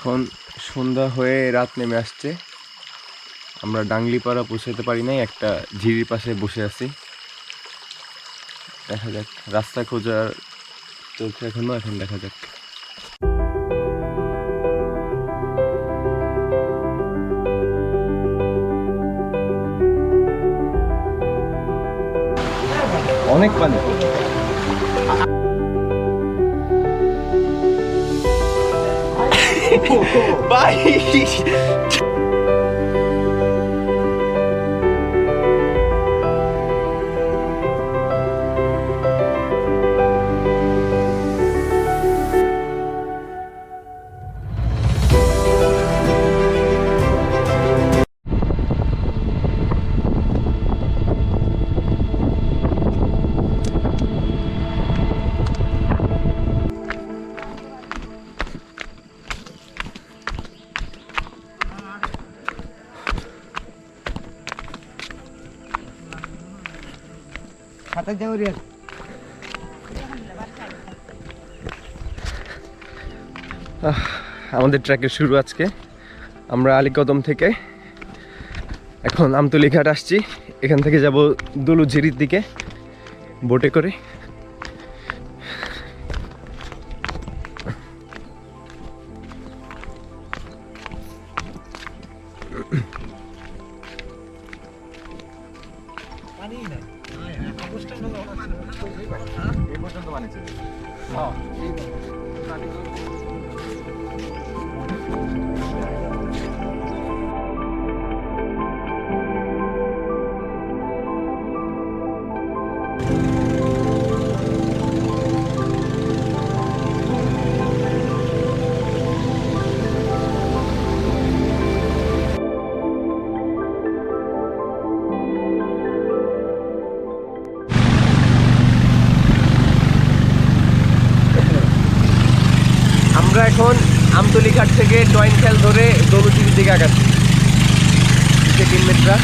এখন সন্ধ্যা হয়ে রাত নেমে আসছে। আমরা ডাংলিপাড়া পৌঁছাতে পারি নাই, একটা ঝিরির পাশে বসে আছি। দেখা যাক, রাস্তা খোঁজার চলছে এখনও, এখন দেখা যাক। অনেক পানি। ভাই আমাদের ট্র্যাকের শুরু আজকে। আমরা আলীকদম থেকে এখন আমতলি ঘাট আসছি। এখান থেকে যাব দুলুঝিরির দিকে বোটে করে। দিকে আগাচ্ছি টিমমেটরা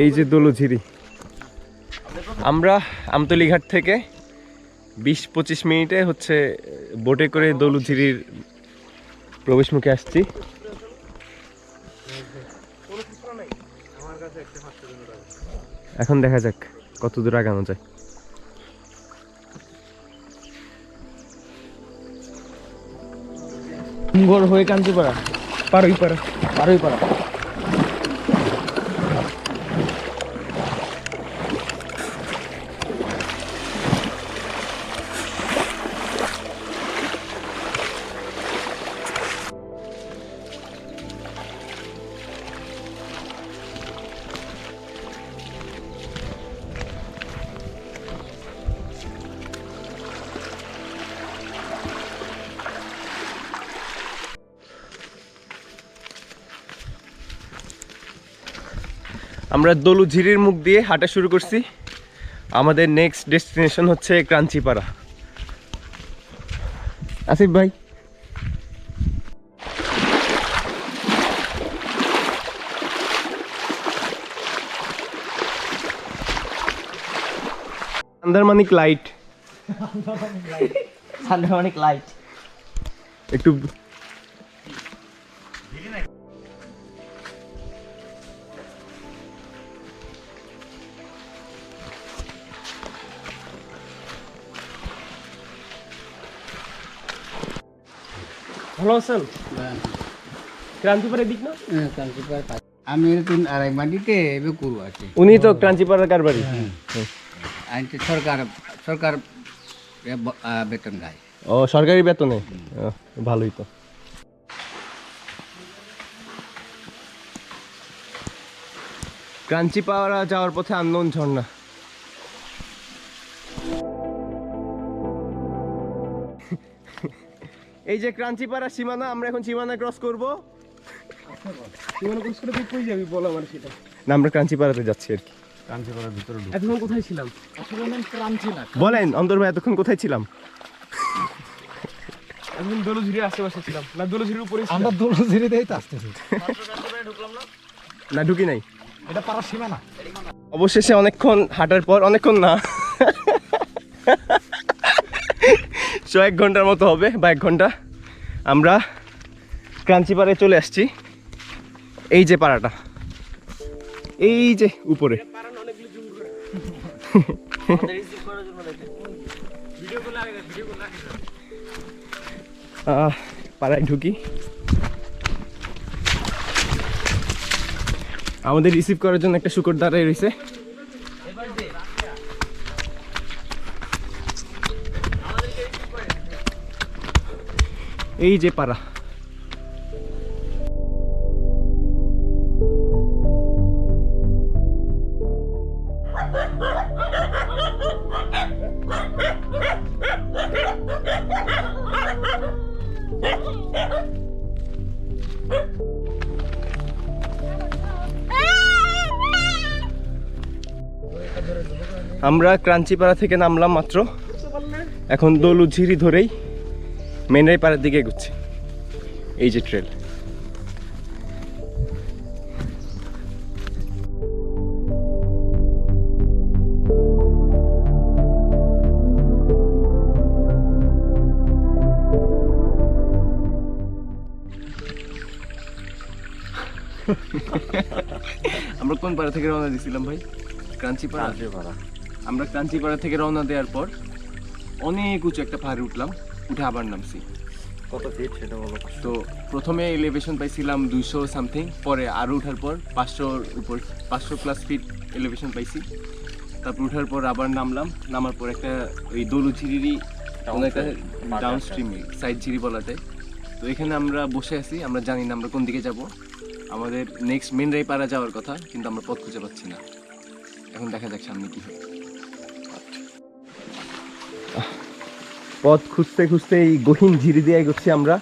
এই যে দোলঝিরি। আমরা আমতলি ঘাট থেকে বিশ পঁচিশ মিনিটে হচ্ছে বোটে করে দোলুঝিরির প্রবেশমুখে আসছি। এখন দেখা যাক কত দূর আগানো যায়। হয়ে কাঞ্চিপাড়া। পারোই পারো পারোই পাড়া আমরা দোলুঝিরির মুখ দিয়ে হাঁটা শুরু করছি। আমাদের নেক্সট ডেস্টিনেশন হচ্ছে ক্রাঞ্চিপাড়া। আসিফ ভাই। আন্দারমানিক লাইট সান্ডামানিক লাইট একটু ভালো আছেন? ক্রান্তিপাড়ের দিক না? হ্যাঁ, ক্রান্তিপাড়া আমি এরকম আড়াই মাটিতে এবার গরু আছে। উনি তো ক্রান্তিপাড়ার কারবারি। হ্যাঁ। আনতে সরকার সরকার বেতন দেয়। ও সরকারি বেতনে? ভালোই তো। ক্রাঞ্চিপাড়া যাওয়ার পথে আন্দোলন ঝর্ণা। এই যে ক্রাঞ্চিপাড়া সীমানা আমরা এখন সীমানা ক্রস করব। সীমানা ক্রস করে তুই কই যাবি বল আমার সেটা। না আমরা ক্রাঞ্চিপাড়াতে যাচ্ছি আর কি। ভিতরে এতক্ষণ কোথায় ছিলাম? আসলে নাম ক্রান্তি না বলেন অন্তর ভাই এতক্ষণ কোথায় ছিলাম? এখন আশেপাশে ছিলাম। না দোলঝুরির উপরে আমরা দোলঝুরিতেই তো আসতেছি। না ঢুকি নাই। এটা পাড়ার সীমানা। অবশেষে অনেকক্ষণ হাঁটার পর অনেকক্ষণ না। এক ঘণ্টার মতো হবে বা এক ঘণ্টা। আমরা ক্রাঞ্চিপাড়ায় চলে আসছি। এই যে পাড়াটা। এই যে উপরে। পাড়ায় ঢুকি। আমাদের রিসিভ করার জন্য একটা শুকর দাঁড়ায় রয়েছে। এই যে পাড়া আমরা ক্রাঞ্চিপাড়া থেকে নামলাম মাত্র। এখন দলু ঝিরি ধরেই মেনরাই পাড়ার দিকে এগুচ্ছি। এই যে ট্রেল আমরা কোন পাড়া থেকে রওনা দিয়েছিলাম ভাই? ক্রাঞ্চিপাড়া আমরা ক্রান্তিপাড়া থেকে রওনা দেওয়ার পর অনেক উঁচু একটা পাহাড়ে উঠলাম। উঠে আবার নামছি। কত ফিট সেটা বলো? তো প্রথমে এলিভেশন পাইছিলাম দুইশো সামথিং পরে আরও উঠার পর পাঁচশোর উপর পাঁচশো প্লাস ফিট এলিভেশন পাইছি। তারপর উঠার পর আবার নামলাম নামার পর একটা ওই দলুঝিরিরই একটা ডাউন স্ট্রিম সাইড ঝিরি বলাতে। তো এখানে আমরা বসে আছি আমরা জানি না আমরা কোন দিকে যাব। আমাদের নেক্সট মেন পাড়া যাওয়ার কথা কিন্তু আমরা পথ খুঁজে পাচ্ছি না। এখন দেখা যাক সামনে কি হয়। পথ খুঁজতে খুঁজতে এই গহীন ঝিরি দিয়ে এগোচ্ছি আমরা।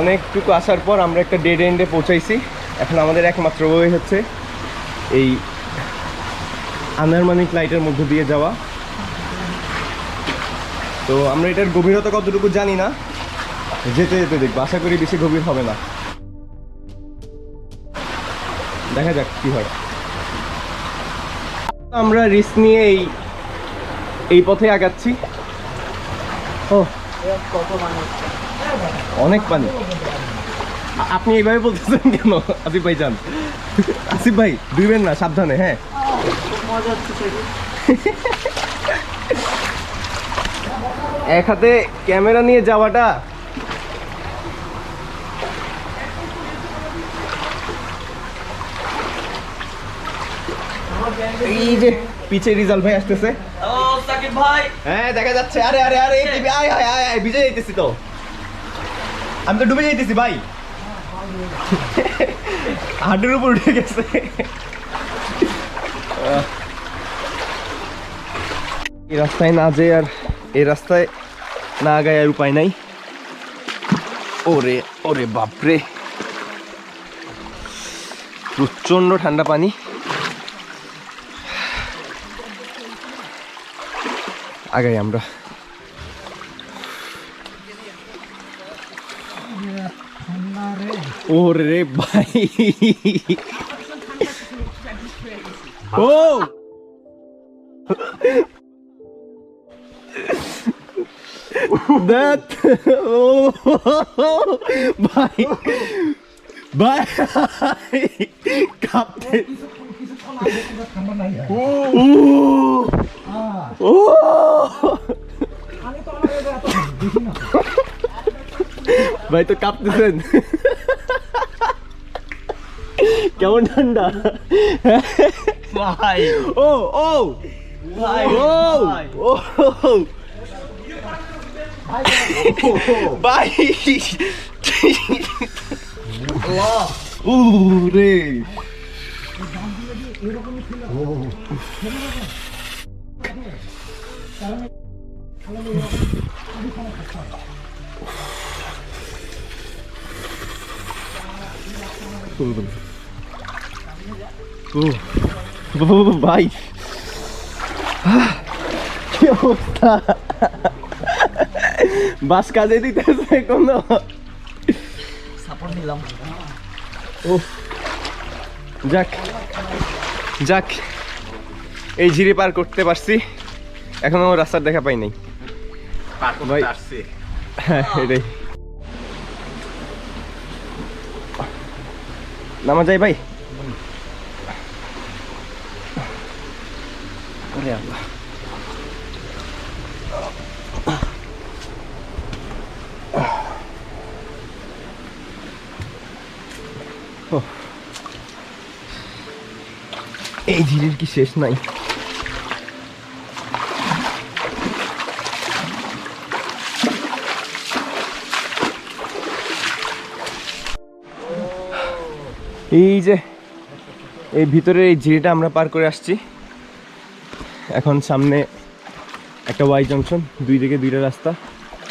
অনেকটুকু আসার পর আমরা একটা ডেড এন্ডে পৌঁছাইছি। এখন আমাদের একমাত্র ওয়ে হচ্ছে এই আন্দারমানিক লাইটের মধ্য দিয়ে যাওয়া। তো আমরা এটার গভীরতা কতটুকু জানি না। যেতে যেতে দেখব, আশা করি বেশি গভীর হবে না। দেখা যাক কি হয়। আমরা রিস্ক নিয়ে এই এই পথে আগাচ্ছি। ও অনেক পানি। আপনি এইভাবে বলতেছেন কেন, আসিফ ভাই যান। আসিফ ভাই ডুবেন না, সাবধানে হ্যাঁ। এক হাতে ক্যামেরা নিয়ে যাওয়াটা এই যে পিছে রিজাল্ট ভাই আসতেছে। হ্যাঁ দেখা যাচ্ছে। আরে আরে আরে টিভি আয় আয় আয় আয় ভিজে যাইতেছি তো। আমি তো ডুবে যাইতেছি ভাই। হাটের উপর উঠে গেছে। এই রাস্তায় না যেয়ে আর এই রাস্তায় না গায়ে আর উপায় নাই। ওরে ওরে বাপরে। প্রচণ্ড ঠান্ডা পানি। আগাই আমরা। ওরে ভাই। ও! That ভাই। ভাই। কাঁপতে। ও। ভাই তো কাঁপতেছেন। কেমন ঠান্ডা? ভাই। ও ও ভাই। ও ও ভাই ও। রে ও ভাই। কি অবস্থা? বাস কাজে দিতেছে কোনো সাপোর্ট নিলাম। ও যাক যাক। এই ঝিরি পার করতে পারছি। এখনও রাস্তার দেখা পাই নাই। ভাই। হ্যাঁ এটাই। নামা যাই ভাই ওরে আল্লাহ এই ঝিরির কি শেষ নাই এই যে এই ভিতরে এই ঝিরিটা আমরা পার করে আসছি। এখন সামনে একটা ওয়াই জংশন দুই দিকে দুইটা রাস্তা।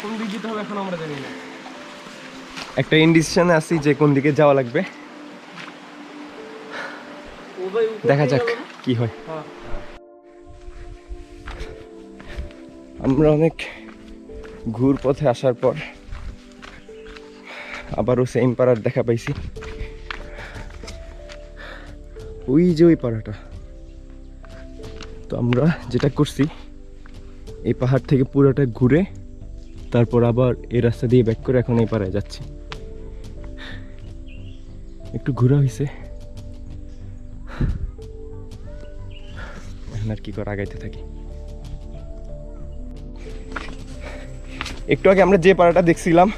কোন দিক হবে এখন আমরা জানি না। একটা ইনডিসিশনে আছি যে কোন দিকে যাওয়া লাগবে। দেখা যাক কি হয়। আমরা অনেক ঘুর পথে আসার পর আবারও সেম পাড়ার দেখা পাইছি। ওই যে ওই পাড়াটা। তো আমরা যেটা করছি, এই পাহাড় থেকে পুরোটা ঘুরে তারপর আবার এই রাস্তা দিয়ে ব্যাক করে এখন এই পাড়ায় যাচ্ছি। একটু ঘোরা হয়েছে এখন আর কি করে আগাইতে থাকি। একটু আগে আমরা যে পাড়াটা দেখছিলাম,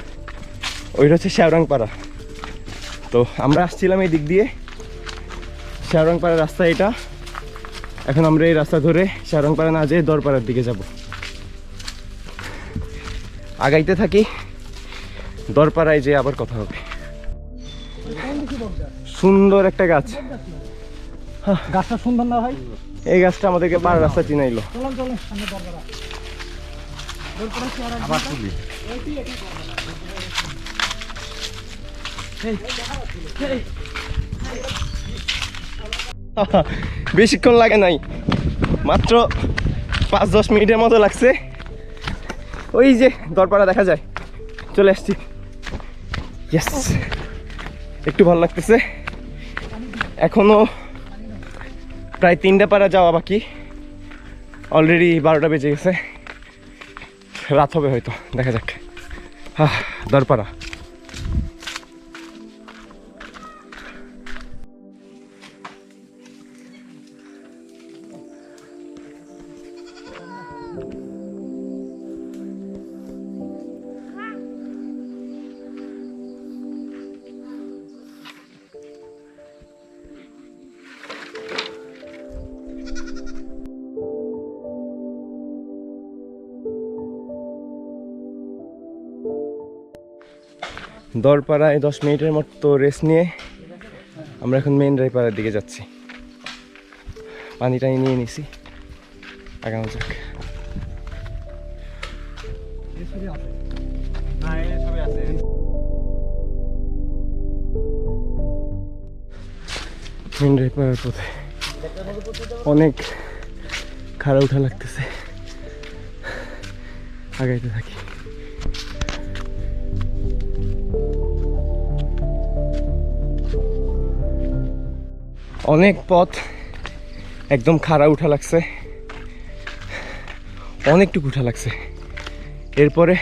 ওইটা হচ্ছে শ্যাওরাং পাড়া। তো আমরা আসছিলাম এই দিক দিয়ে। শ্যাওরাং পাড়ার রাস্তা এটা এখন আমরা এই রাস্তা ধরে শ্যাওরাং পাড়া না যেয়ে দরপাড়ার দিকে যাব আগাইতে থাকি দরপাড়ায় যেয়ে আবার কথা হবে সুন্দর একটা গাছ গাছটা সুন্দর না ভাই এই গাছটা আমাদেরকে পাড়ার রাস্তা চিনাইলো চলুন চলুন সামনে দরকার বেশিক্ষণ লাগে নাই। মাত্র পাঁচ, দশ মিনিটের মতো লাগছে। ওই যে দরপাড়া দেখা যায়। চলে আসছি। ইয়েস একটু ভালো লাগতেছে। এখনও প্রায় তিনটা পাড়া যাওয়া বাকি। অলরেডি বারোটা বেজে গেছে। রাত হবে হয়তো, দেখা যাক। হ্যাঁ দরপাড়া। দরপাড়ায় দশ মিনিটের মতো রেস্ট নিয়ে আমরা এখন মেন রায়পাড়ার দিকে যাচ্ছি। পানি টানি নিয়ে নিছি। আগানো যাক। মেন রায়পাড়ার পথে অনেক খাড়া উঠা লাগতেছে। আগাইতে থাকি। অনেক পথ একদম খাড়া উঠা লাগছে। অনেকটুকু উঠা লাগছে। এরপরে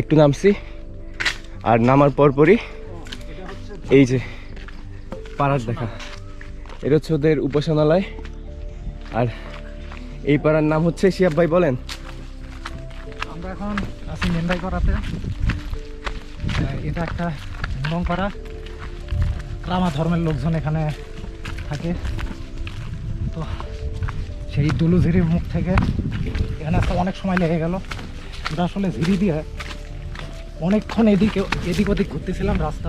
একটু নামছি আর নামার পরপরই এই যে পাড়ার দেখা। এটা হচ্ছে ওদের উপাসনালয়। আর এই পাড়ার নাম হচ্ছে, শিয়াব ভাই বলেন? আমরা এখন আছি মেন্দাই পাড়াতে এটা একটা পাড়া। রামা ধর্মের লোকজন এখানে থাকে। তো সেই দুলুঝিরির মুখ থেকে এখানে আসতে অনেক সময় লেগে গেল। ওটা আসলে ঝিরি দিয়ে অনেকক্ষণ এদিকে, এদিক ওদিক ঘুরতেছিলাম রাস্তা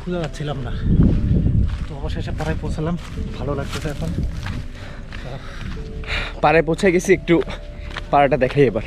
খুঁজে যাচ্ছিলাম না। তো অবশেষে পাড়ায় পৌঁছালাম, ভালো লাগতেছে এখন। পাড়ায় পৌঁছে গেছি, একটু পাড়াটা দেখাই এবার।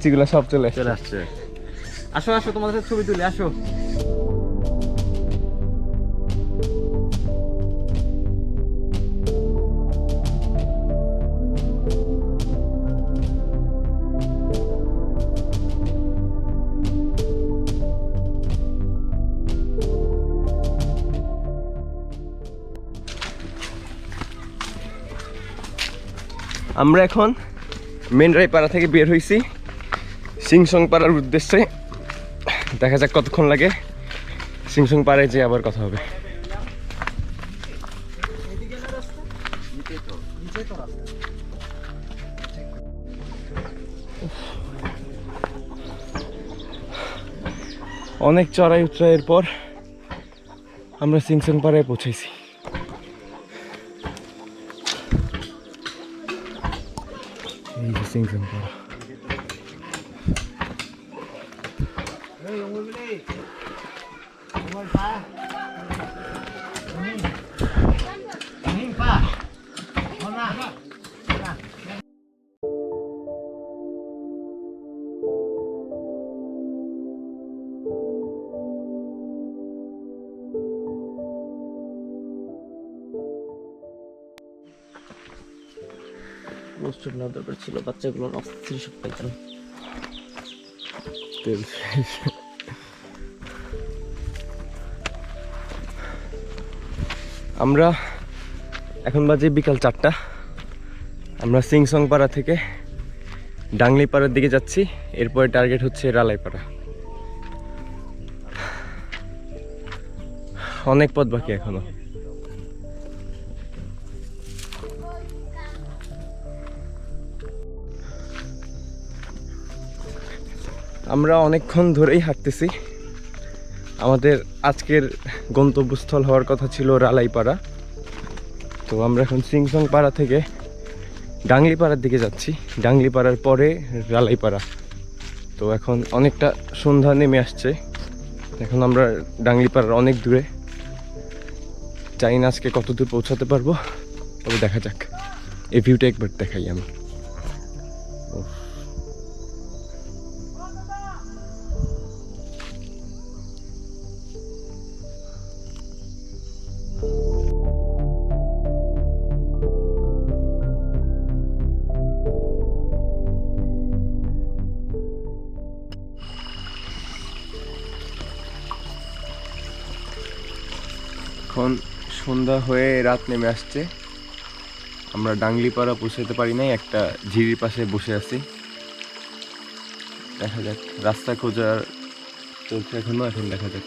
পিচ্ছিগুলো সব চলে চলে আসছে। আসো আসো তোমাদের সাথে ছবি তুলে আসো। আমরা এখন মেনরাই পাড়া থেকে বের হয়েছি সিংসং পাড়ার উদ্দেশ্যে। দেখা যাক কতক্ষণ লাগে। সিংসং পাড়ায় যে আবার কথা হবে। অনেক চড়াই উতরাইয়ের পর আমরা সিংসং পাড়ায় পৌঁছেছি। সিংসং পাড়া। মোস্ট নেওয়া দরকার ছিল বাচ্চাগুলো অস্থির সব পাইতাম তেল আমরা এখন বাজে বিকাল চারটা। আমরা সিংসং পাড়া থেকে ডাংলি পাড়ার দিকে যাচ্ছি। এরপরে টার্গেট হচ্ছে রালাইপাড়া। অনেক পথ বাকি এখনও। আমরা অনেকক্ষণ ধরেই হাঁটতেছি। আমাদের আজকের গন্তব্যস্থল হওয়ার কথা ছিল রালাইপাড়া। তো আমরা এখন সিংসং পাড়া থেকে ডাংলিপাড়ার দিকে যাচ্ছি। ডাংলিপাড়ার পরে রালাইপাড়া। তো এখন অনেকটা সন্ধ্যা নেমে আসছে। এখন আমরা ডাংলিপাড়ার অনেক দূরে। জানি না আজকে কত দূর পৌঁছাতে পারব। তবে দেখা যাক। এই ভিউটা একবার দেখাই আমি। এখন সন্ধ্যা হয়ে রাত নেমে আসছে। আমরা ডাংলিপাড়া পৌঁছাতে পারি নাই, একটা ঝিরির পাশে বসে আছি। দেখা যাক, রাস্তা খোঁজার চলছে এখনও, এখন দেখা যাক।